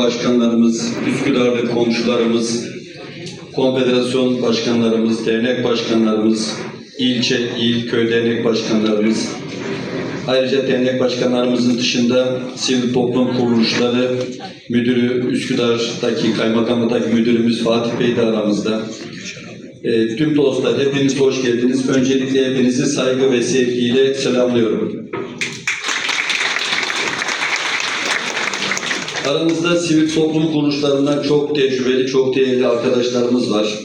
başkanlarımız, Üsküdar'da komşularımız, konfederasyon başkanlarımız, dernek başkanlarımız, ilçe, il, köy dernek başkanlarımız, ayrıca dernek başkanlarımızın dışında sivil toplum kuruluşları müdürü, Üsküdar'daki kaymakamlıktaki müdürümüz Fatih Bey de aramızda. E, tüm dostlar hepiniz hoş geldiniz. Öncelikle hepinizi saygı ve sevgiyle selamlıyorum. Aramızda sivil toplum kuruluşlarından çok tecrübeli, çok değerli arkadaşlarımız var.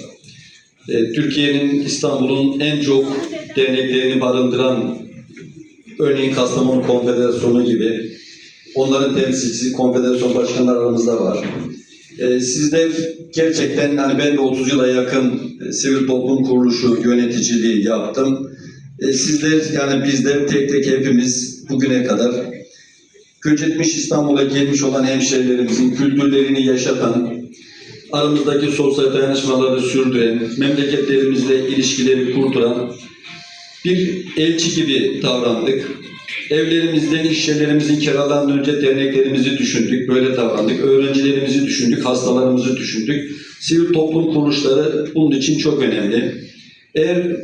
E, Türkiye'nin, İstanbul'un en çok derneklerini barındıran, örneğin Kastamonu Konfederasyonu gibi, onların temsilcisi, konfederasyon başkanları aramızda var. E, sizler gerçekten, hani ben de 30 yıla yakın e, sivil toplum kuruluşu yöneticiliği yaptım. Sizler, yani bizler tek tek hepimiz bugüne kadar göçetmiş İstanbul'a gelmiş olan hemşehrilerimizin kültürlerini yaşatan, aramızdaki sosyal dayanışmaları sürdüren, memleketlerimizle ilişkileri kurduran bir elçi gibi davrandık. Evlerimizden, iş yerlerimizin kiralarından önce derneklerimizi düşündük, böyle davrandık. Öğrencilerimizi düşündük, hastalarımızı düşündük. Sivil toplum kuruluşları bunun için çok önemli. Eğer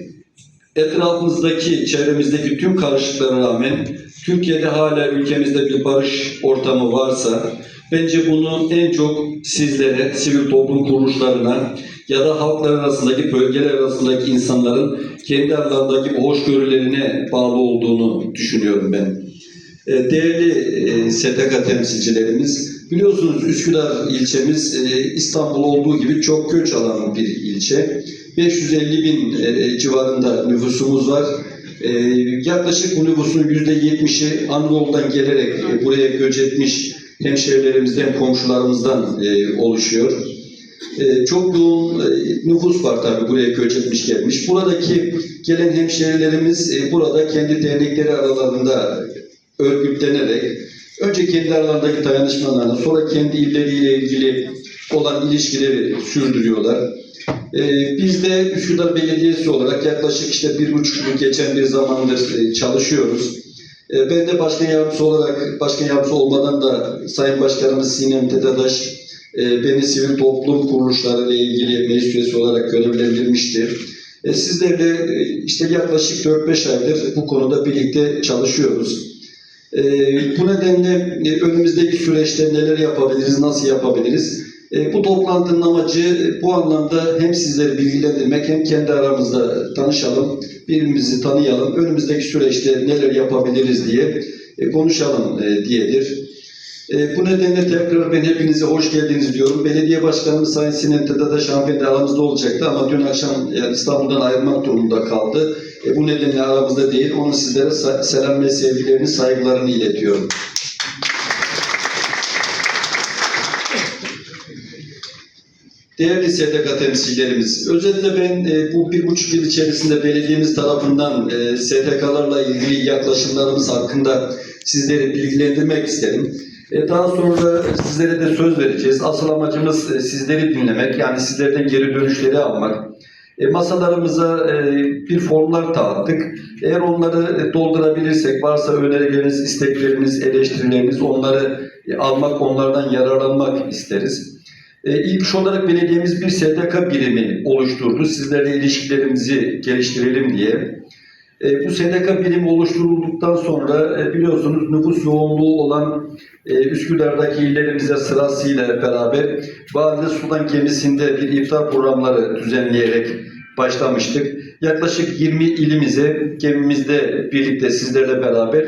etrafımızdaki, çevremizdeki tüm karışıklara rağmen Türkiye'de hala ülkemizde bir barış ortamı varsa bence bunu en çok sizlere, sivil toplum kuruluşlarına ya da halklar arasındaki, bölgeler arasındaki insanların kendi aralarındaki hoşgörülerine bağlı olduğunu düşünüyorum ben. E, Değerli e, STK temsilcilerimiz, biliyorsunuz Üsküdar ilçemiz e, İstanbul olduğu gibi çok göç alan bir ilçe. 550 bin e, civarında nüfusumuz var. E, yaklaşık bu nüfusun %70'i Anadolu'dan gelerek buraya göç etmiş hemşehrilerimizden, komşularımızdan oluşuyor. Çok yoğun nüfus var tabii buraya göç etmiş gelmiş. Buradaki gelen hemşehrilerimiz burada kendi dernekleri aralarında örgütlenerek önce kendi aralarındaki dayanışmalarını sonra kendi illeriyle ilgili olan ilişkileri sürdürüyorlar. Ee, biz de Üsküdar Belediyesi olarak yaklaşık işte bir buçuk yıl geçen bir zamandır e, çalışıyoruz. Ee, ben de başkan yardımcısı olarak, başkan yardımcısı olmadan da Sayın Başkanımız Sinem Tetadaş e, beni sivil toplum kuruluşları ile ilgili meclis üyesi olarak görevlendirmişti. E, sizlerle e, işte yaklaşık 4-5 aydır bu konuda birlikte çalışıyoruz. E, bu nedenle e, önümüzdeki süreçte neler yapabiliriz, nasıl yapabiliriz? E, bu toplantının amacı e, bu anlamda hem sizleri bilgilendirmek hem kendi aramızda tanışalım, birbirimizi tanıyalım, önümüzdeki süreçte neler yapabiliriz diye e, konuşalım e, diyedir. E, bu nedenle tekrar ben hepinize hoş geldiniz diyorum. Belediye Başkanımız Sayın Sinem Tedadaş hanımefendi aramızda olacaktı ama dün akşam yani İstanbul'dan ayrılmak durumunda kaldı. E, bu nedenle aramızda değil. Onun sizlere selam ve sevgilerini, saygılarını iletiyorum. Değerli STK temsilcilerimiz, özellikle ben e, bu bir buçuk yıl içerisinde belediyemiz tarafından e, STK'larla ilgili yaklaşımlarımız hakkında sizleri bilgilendirmek isterim. E, daha sonra sizlere de söz vereceğiz. Asıl amacımız e, sizleri dinlemek, yani sizlerden geri dönüşleri almak. E, masalarımıza e, bir formlar dağıttık. Eğer onları e, doldurabilirsek, varsa önerileriniz, istekleriniz, eleştirileriniz onları e, almak, onlardan yararlanmak isteriz. E, ilk iş olarak belediyemiz bir STK birimi oluşturdu. Sizlerle ilişkilerimizi geliştirelim diye. E, bu STK birimi oluşturulduktan sonra e, biliyorsunuz nüfus yoğunluğu olan e, Üsküdar'daki illerimize sırasıyla beraber Valide Sultan gemisinde bir iftar programları düzenleyerek başlamıştık. Yaklaşık 20 ilimize gemimizde birlikte sizlerle beraber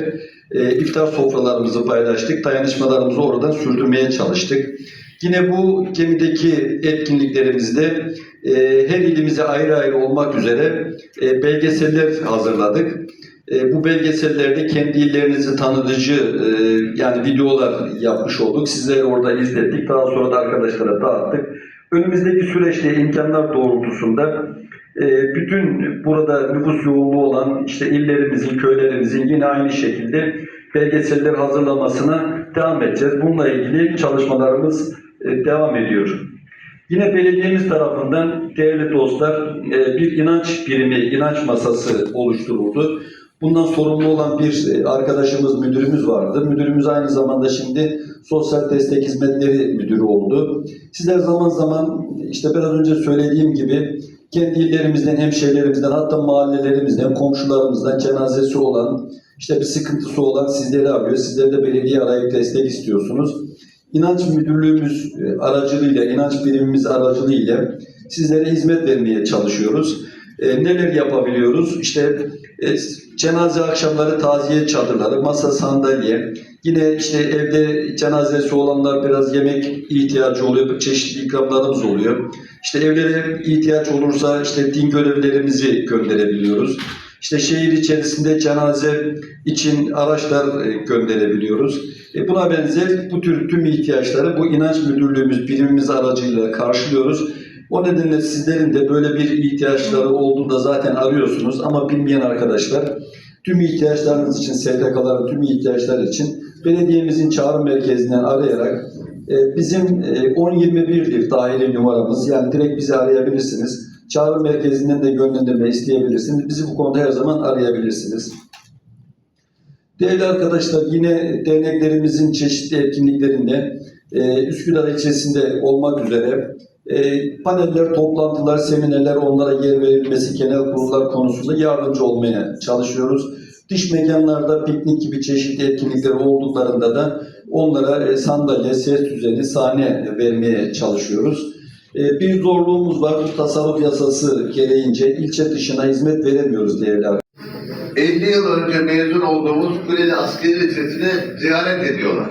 e, iftar sofralarımızı paylaştık. Dayanışmalarımızı oradan sürdürmeye çalıştık. Yine bu gemideki etkinliklerimizde e, her ilimize ayrı ayrı olmak üzere e, belgeseller hazırladık. E, bu belgesellerde kendi illerinizi tanıtıcı e, yani videolar yapmış olduk. Sizleri orada izledik. Daha sonra da arkadaşlara dağıttık. Önümüzdeki süreçte imkanlar doğrultusunda e, bütün burada nüfus yoğunluğu olan işte illerimizin, köylerimizin yine aynı şekilde belgeseller hazırlamasına devam edeceğiz. Bununla ilgili çalışmalarımız e, devam ediyor. Yine belediyemiz tarafından değerli dostlar e, bir inanç birimi, inanç masası oluşturuldu. Bundan sorumlu olan bir e, arkadaşımız, müdürümüz vardı. Müdürümüz aynı zamanda şimdi Sosyal Destek Hizmetleri Müdürü oldu. Sizler zaman zaman işte biraz önce söylediğim gibi kendi illerimizden, hemşehrilerimizden, hatta mahallelerimizden, komşularımızdan cenazesi olan, işte bir sıkıntısı olan sizleri arıyor. Sizler de belediye arayıp destek istiyorsunuz. İnanç müdürlüğümüz e, aracılığıyla, inanç birimimiz aracılığıyla sizlere hizmet vermeye çalışıyoruz. E, neler yapabiliyoruz? İşte e, cenaze akşamları taziye çadırları, masa sandalye, yine işte evde cenazesi olanlar biraz yemek ihtiyacı oluyor, çeşitli ikramlarımız oluyor. İşte evlere ihtiyaç olursa işte din görevlerimizi gönderebiliyoruz. İşte şehir içerisinde cenaze için araçlar e, gönderebiliyoruz. E, Buna benzer bu tür tüm ihtiyaçları bu inanç müdürlüğümüz, birimimiz aracıyla karşılıyoruz. O nedenle sizlerin de böyle bir ihtiyaçları olduğunda zaten arıyorsunuz ama bilmeyen arkadaşlar tüm ihtiyaçlarınız için, STK'ların tüm ihtiyaçlar için belediyemizin çağrı merkezinden arayarak e, bizim e, 1021'dir dahili numaramız. Yani direkt bizi arayabilirsiniz. Çağrı merkezinden de yönlendirme isteyebilirsiniz. Bizi bu konuda her zaman arayabilirsiniz. Değerli arkadaşlar yine derneklerimizin çeşitli etkinliklerinde e, Üsküdar ilçesinde olmak üzere e, paneller, toplantılar, seminerler onlara yer verilmesi, genel kurullar konusunda yardımcı olmaya çalışıyoruz. Dış mekanlarda piknik gibi çeşitli etkinlikler olduklarında da onlara e, sandalye, ses düzeni, sahne vermeye çalışıyoruz. E, bir zorluğumuz var. Bu tasarruf yasası gereğince ilçe dışına hizmet veremiyoruz değerli arkadaşlar. 50 yıl önce mezun olduğumuz Kuleli Askeri Lisesi'ni ziyaret ediyorlar.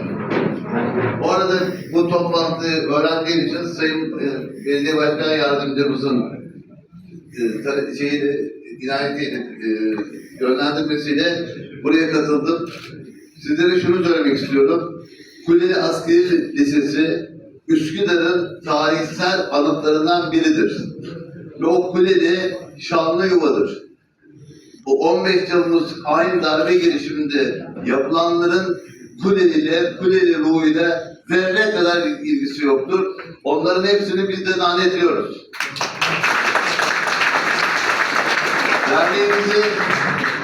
Bu arada bu toplantıyı öğrendiğim için Sayın e, Belediye Başkan Yardımcımızın e, şeyini, inayetiyle, e, yönlendirmesiyle buraya katıldım. Sizlere şunu söylemek istiyorum. Kuleli Askeri Lisesi Üsküdar'ın tarihsel anıtlarından biridir. Ve o kuleli şanlı yuvadır bu 15 Temmuz aynı darbe girişiminde yapılanların Kuleli ile Kuleli ruhuyla zerre kadar ilgisi yoktur. Onların hepsini biz de lanetliyoruz. Derneğimizi,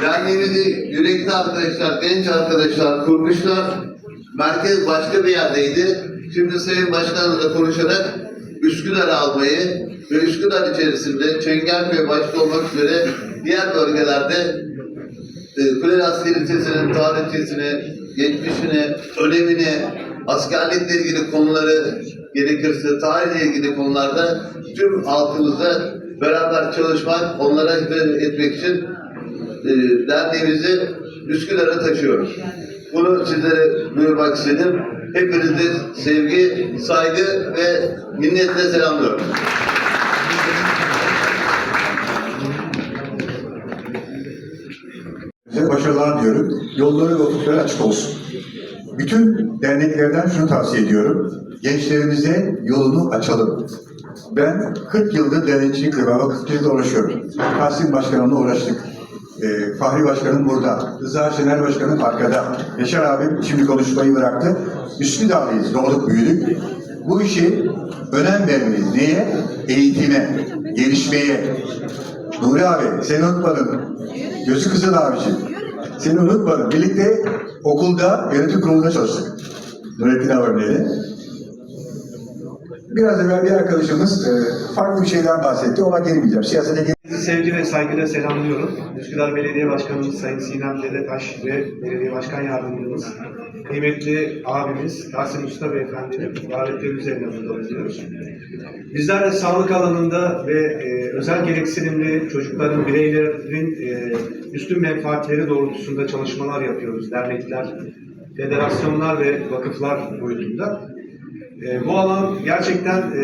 derneğimizi yürekli arkadaşlar, genç arkadaşlar kurmuşlar. Merkez başka bir yerdeydi. Şimdi Sayın Başkan'la konuşarak Üsküdar'ı almayı ve Üsküdar içerisinde Çengelköy başta olmak üzere diğer bölgelerde e, Kuleli Askeri Lisesi'nin tarihçesini, geçmişini, önemini, askerlikle ilgili konuları gerekirse tarihle ilgili konularda tüm halkımızla beraber çalışmak, onlara hizmet etmek için e, derneğimizi Üsküdar'a taşıyoruz. Bunu sizlere duyurmak istedim. Hepinizi sevgi, saygı ve minnetle selamlıyorum. Size başarılar diyorum. Yolları ve ufukları açık olsun. Bütün derneklerden şunu tavsiye ediyorum. Gençlerimize yolunu açalım. Ben 40 yıldır dernekçilikle ve vakıfçılıkla uğraşıyorum. Tahsin Başkanımla uğraştık. Ee, Fahri Başkanım burada. Rıza Şener Başkanım arkada. Yaşar abim şimdi konuşmayı bıraktı. Üsküdar'lıyız. Doğduk büyüdük. Bu işi önem vermeliyiz. Neye? Eğitime, gelişmeye. Nuri abi seni unutmadım. Gözü kızıl abiciğim. Seni unutmadım. Birlikte okulda yönetim kurulunda çalıştık. Nurettin abimle. Biraz evvel bir arkadaşımız e, farklı bir şeyden bahsetti. Ona girmeyeceğim. Siyasete gir- sevgi ve saygıyla selamlıyorum. Üsküdar Belediye Başkanımız Sayın Sinem Dedetaş ve Belediye Başkan Yardımcımız, kıymetli abimiz Tahsin Usta Beyefendi'nin davetleri üzerine burada bulunuyoruz. Bizler de sağlık alanında ve e, özel gereksinimli çocukların, bireylerin e, üstün menfaatleri doğrultusunda çalışmalar yapıyoruz. Dernekler, federasyonlar ve vakıflar boyutunda. E, bu alan gerçekten e,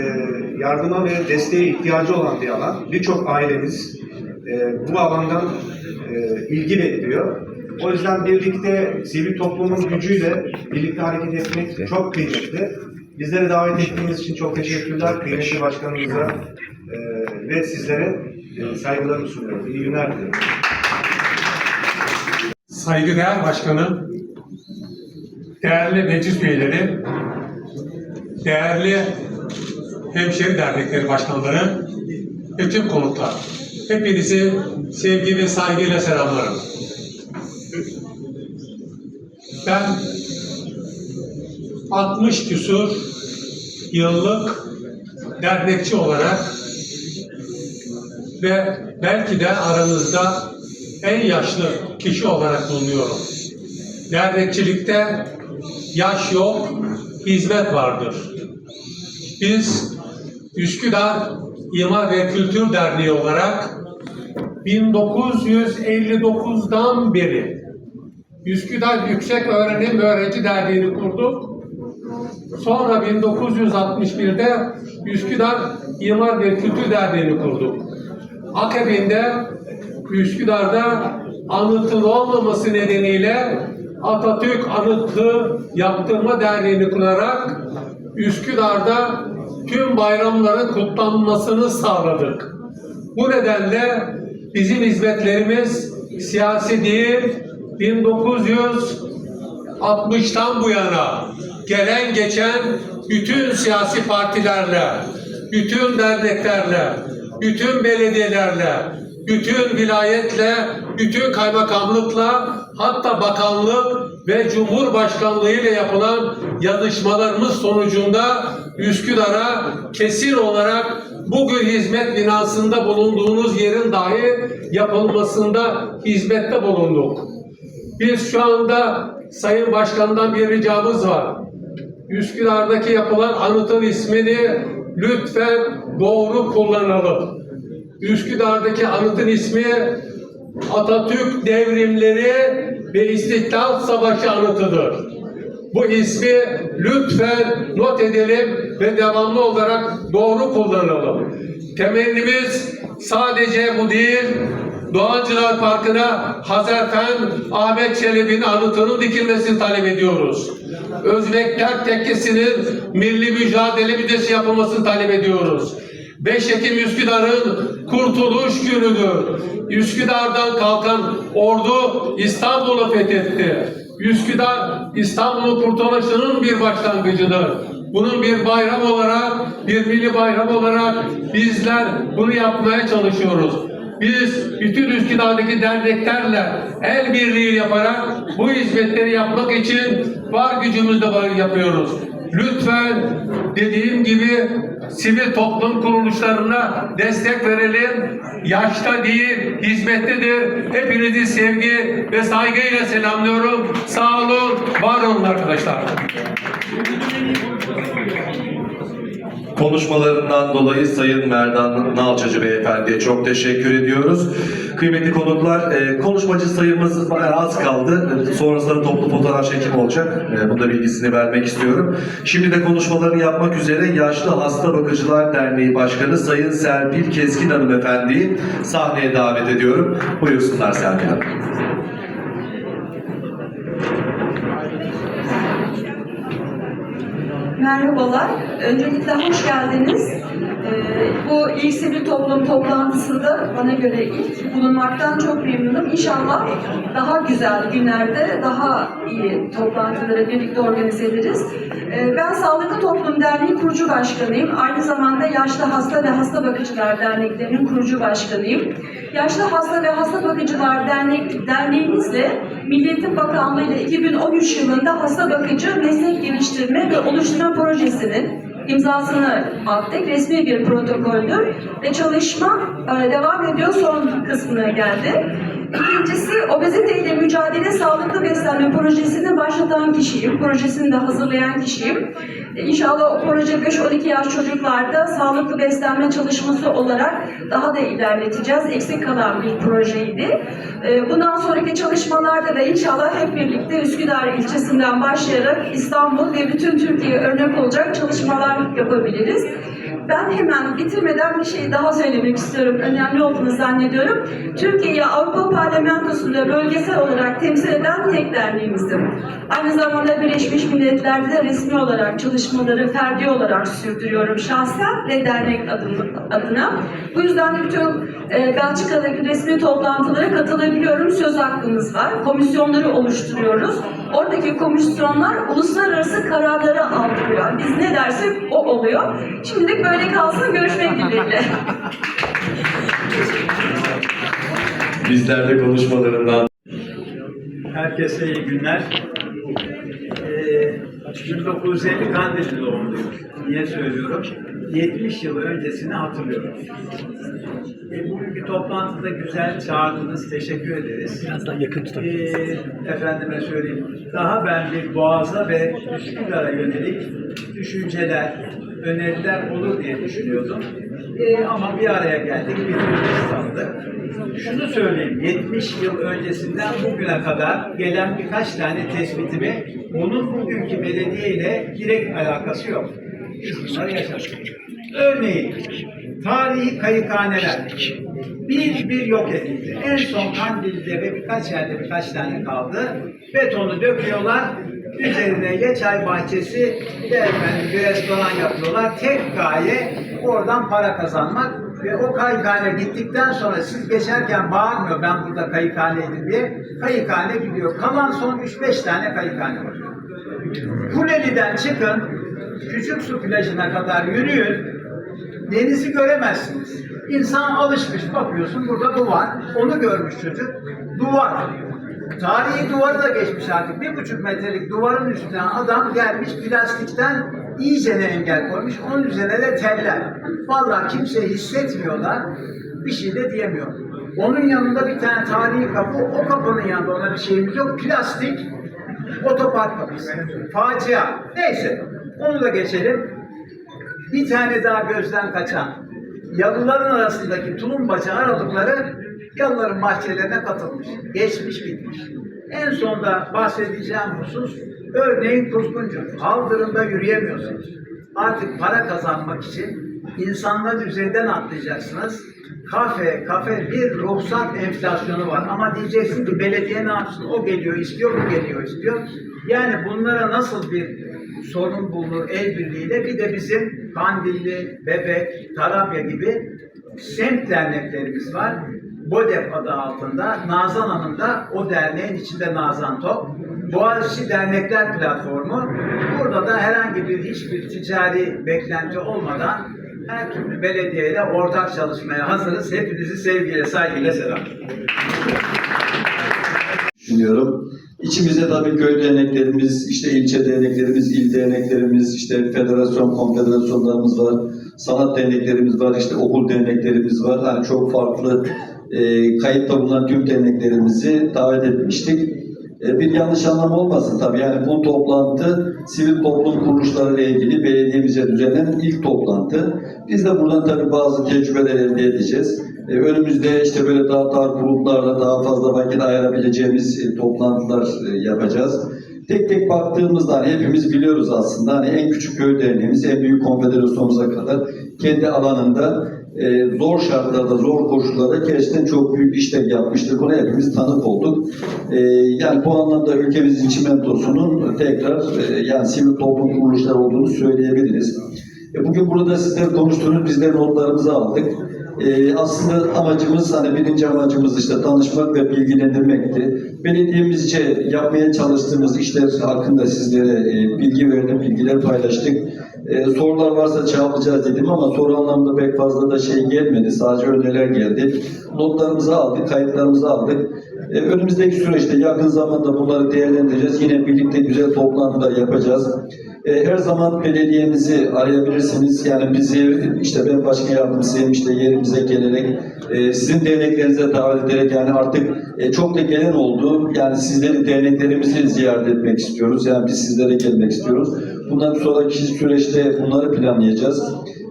yardıma ve desteğe ihtiyacı olan bir alan. Birçok ailemiz e, bu alandan e, ilgi bekliyor. O yüzden birlikte sivil toplumun gücüyle birlikte hareket etmek çok kıymetli. Bizleri davet ettiğiniz için çok teşekkürler kıymetli başkanımıza e, ve sizlere e, saygılarımı sunuyorum. İyi günler diliyorum. saygıdeğer başkanım, değerli meclis üyeleri, değerli hemşeri dernekleri başkanları ve tüm konuklar. Hepinizi sevgi ve saygıyla selamlarım. Ben 60 küsur yıllık dernekçi olarak ve belki de aranızda en yaşlı kişi olarak bulunuyorum. Dernekçilikte yaş yok, hizmet vardır. Biz Üsküdar İmar ve Kültür Derneği olarak 1959'dan beri Üsküdar Yüksek Öğrenim Öğrenci Derneği'ni kurduk. Sonra 1961'de Üsküdar İmar ve Kültür Derneği'ni kurduk. Akabinde Üsküdar'da anıtın olmaması nedeniyle Atatürk Anıtı Yaptırma Derneği'ni kurarak Üsküdar'da tüm bayramların kutlanmasını sağladık. Bu nedenle bizim hizmetlerimiz siyasi değil, 1960'tan bu yana gelen geçen bütün siyasi partilerle, bütün derneklerle, bütün belediyelerle, bütün vilayetle, bütün kaymakamlıkla, hatta bakanlık ve cumhurbaşkanlığı ile yapılan yazışmalarımız sonucunda Üsküdar'a kesin olarak bugün hizmet binasında bulunduğunuz yerin dahi yapılmasında hizmette bulunduk. Biz şu anda Sayın Başkan'dan bir ricamız var. Üsküdar'daki yapılan anıtın ismini lütfen doğru kullanalım. Üsküdar'daki anıtın ismi Atatürk devrimleri ve İstiklal Savaşı anıtıdır. Bu ismi lütfen not edelim ve devamlı olarak doğru kullanalım. Temennimiz sadece bu değil, Doğancılar Parkı'na Hazarfen Ahmet Çelebi'nin anıtının dikilmesini talep ediyoruz. Özbekler Tekkesi'nin milli mücadele müzesi yapılmasını talep ediyoruz. 5 Ekim Üsküdar'ın kurtuluş günüdür. Üsküdar'dan kalkan ordu İstanbul'u fethetti. Üsküdar İstanbul'un kurtuluşunun bir başlangıcıdır. Bunun bir bayram olarak, bir milli bayram olarak bizler bunu yapmaya çalışıyoruz. Biz bütün Üsküdar'daki derneklerle el birliği yaparak bu hizmetleri yapmak için var gücümüzle yapıyoruz. Lütfen dediğim gibi sivil toplum kuruluşlarına destek verelim. Yaşta değil, hizmettedir. Hepinizi sevgi ve saygıyla selamlıyorum. Sağ olun, var olun arkadaşlar. Konuşmalarından dolayı Sayın Merdan Nalçacı Beyefendi'ye çok teşekkür ediyoruz. Kıymetli konuklar, e, konuşmacı sayımız az kaldı. Sonrasında toplu fotoğraf çekimi olacak. E, Bunda bilgisini vermek istiyorum. Şimdi de konuşmalarını yapmak üzere Yaşlı Hasta Bakıcılar Derneği Başkanı Sayın Serpil Keskin Hanımefendi'yi sahneye davet ediyorum. Buyursunlar Serpil Hanım. Merhabalar. Öncelikle hoş geldiniz. Ee, bu ilk sivil toplum toplantısında bana göre ilk bulunmaktan çok memnunum. İnşallah daha güzel günlerde daha iyi toplantıları birlikte organize ederiz. Ee, ben Sağlıklı Toplum Derneği kurucu başkanıyım. Aynı zamanda Yaşlı Hasta ve Hasta Bakıcılar Derneklerinin kurucu başkanıyım. Yaşlı Hasta ve Hasta Bakıcılar Dernek, Derneğimizle Milli Eğitim Bakanlığı ile 2013 yılında hasta bakıcı meslek geliştirme ve oluşturma projesinin imzasını attık. Resmi bir protokoldür ve çalışma e, devam ediyor. Son kısmına geldi. İkincisi obeziteyle mücadele sağlıklı beslenme projesini başlatan kişiyim. Projesini de hazırlayan kişiyim. İnşallah o proje 5-12 yaş çocuklarda sağlıklı beslenme çalışması olarak daha da ilerleteceğiz. Eksik kalan bir projeydi. E, Bundan sonraki çalışmalarda da inşallah hep birlikte Üsküdar ilçesinden başlayarak İstanbul ve bütün Türkiye'ye örnek olacak çalışmalar yapabiliriz. Ben hemen bitirmeden bir şey daha söylemek istiyorum. Önemli olduğunu zannediyorum. Türkiye'yi Avrupa Parlamentosu'nda bölgesel olarak temsil eden tek derneğimizdir. Aynı zamanda Birleşmiş Milletler'de de resmi olarak çalışmaları ferdi olarak sürdürüyorum şahsen ve dernek adına. Bu yüzden de bütün e, Belçika'daki resmi toplantılara katılabiliyorum. Söz hakkımız var. Komisyonları oluşturuyoruz. Oradaki komisyonlar uluslararası kararları aldırıyor. Biz ne dersek o oluyor. Şimdilik böyle kalsın. Görüşmek dileğiyle. Bizler de konuşmalarından Herkese iyi günler. 1950 Kandilli doğumluyum. Niye söylüyorum? 70 yıl öncesini hatırlıyorum. E, bugünkü toplantıda güzel çağırdınız. Teşekkür ederiz. Biraz daha yakın efendime söyleyeyim. Daha ben bir Boğaz'a ve Üsküdar'a yönelik düşünceler, öneriler olur diye düşünüyordum. E, ama bir araya geldik, birbirimizi tanıdık. Şunu söyleyeyim, 70 yıl öncesinden bugüne kadar gelen birkaç tane tespitimi, bunun bugünkü belediye ile direkt alakası yok. Bunları yaşadık. Örneğin, tarihi kayıkhaneler bir bir yok edildi. En son Kandil'de ve birkaç yerde birkaç tane kaldı. Betonu döküyorlar, üzerine ya çay bahçesi ya efendim bir restoran yapıyorlar. Tek gaye oradan para kazanmak ve o kayıkhane gittikten sonra siz geçerken bağırmıyor ben burada kayıkhaneydim diye. Kayıkhane gidiyor. Kalan son 3-5 tane kayıkhane var. Kuleli'den çıkın, Küçük Su plajına kadar yürüyün, denizi göremezsiniz. İnsan alışmış, bakıyorsun burada duvar, onu görmüş çocuk, duvar. Tarihi duvarı da geçmiş artık. Bir buçuk metrelik duvarın üstünden adam gelmiş plastikten iyicene engel koymuş. Onun üzerine de teller. Vallahi kimse hissetmiyorlar. Bir şey de diyemiyor. Onun yanında bir tane tarihi kapı, o kapının yanında ona bir şeyimiz yok. Plastik, otopark kapısı. Facia. Neyse, onu da geçelim. Bir tane daha gözden kaçan, yalıların arasındaki tulumbacı aralıkları yalıların bahçelerine katılmış. Geçmiş bitmiş. En sonda bahsedeceğim husus, örneğin Kuzguncu. Kaldırımda yürüyemiyorsunuz. Artık para kazanmak için insanların üzerinden atlayacaksınız. Kafe, kafe bir ruhsat enflasyonu var. Ama diyeceksin ki belediye ne yapsın? O geliyor istiyor, bu geliyor istiyor. Yani bunlara nasıl bir sorun bulunur el birliğiyle bir de bizim Kandilli, Bebek, Tarabya gibi semt derneklerimiz var. BODEP adı altında. Nazan Hanım da o derneğin içinde Nazan Top. Boğaziçi Dernekler Platformu. Burada da herhangi bir hiçbir ticari beklenti olmadan her türlü belediyeyle ortak çalışmaya hazırız. Hepinizi sevgiyle, saygıyla selam. düşünüyorum. İçimizde tabii köy derneklerimiz, işte ilçe derneklerimiz, il derneklerimiz, işte federasyon, konfederasyonlarımız var, sanat derneklerimiz var, işte okul derneklerimiz var. Yani çok farklı e, kayıtta bulunan tüm derneklerimizi davet etmiştik. E, bir yanlış anlam olmasın tabii. Yani bu toplantı sivil toplum kuruluşları ile ilgili belediyemize düzenlenen ilk toplantı. Biz de buradan tabii bazı tecrübeler elde edeceğiz. E, önümüzde işte böyle daha dar gruplarla daha fazla vakit ayırabileceğimiz e, toplantılar yapacağız. Tek tek baktığımızda hani hepimiz biliyoruz aslında hani en küçük köy derneğimiz en büyük konfederasyonumuza kadar kendi alanında e, zor şartlarda, zor koşullarda gerçekten çok büyük işler yapmıştır. Buna hepimiz tanık olduk. E, yani bu anlamda ülkemizin çimentosunun tekrar e, yani sivil toplum kuruluşları olduğunu söyleyebiliriz. E, bugün burada sizler konuştuğunuz bizler notlarımızı aldık. E, aslında amacımız hani birinci amacımız işte tanışmak ve bilgilendirmekti. Belediyemizce yapmaya çalıştığımız işler hakkında sizlere e, bilgi verdim, bilgiler paylaştık. E, sorular varsa cevaplayacağız dedim ama soru anlamında pek fazla da şey gelmedi. Sadece öneriler geldi. Notlarımızı aldık, kayıtlarımızı aldık. E, önümüzdeki süreçte yakın zamanda bunları değerlendireceğiz. Yine birlikte güzel toplantılar yapacağız. E, her zaman belediyemizi arayabilirsiniz. Yani bizi işte ben başkan yardımcısıyım işte yerimize gelerek e, sizin derneklerinize davet ederek yani artık e, çok da gelen oldu. Yani sizleri derneklerimizi ziyaret etmek istiyoruz. Yani biz sizlere gelmek istiyoruz. Bundan sonraki süreçte bunları planlayacağız.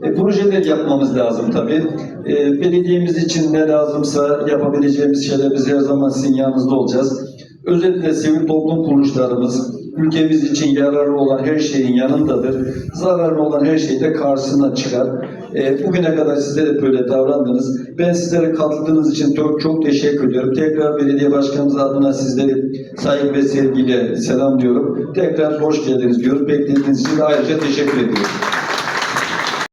E, projeler yapmamız lazım tabii. E, belediyemiz için ne lazımsa yapabileceğimiz şeyler biz her zaman sizin yanınızda olacağız. Özellikle sivil toplum kuruluşlarımız ülkemiz için yararlı olan her şeyin yanındadır. Zararlı olan her şey de karşısına çıkar. E, bugüne kadar sizler de böyle davrandınız. Ben sizlere katıldığınız için çok çok teşekkür ediyorum. Tekrar belediye başkanımız adına sizleri saygı ve sevgiyle selamlıyorum. Tekrar hoş geldiniz diyoruz. Beklediğiniz için ayrıca teşekkür ediyorum.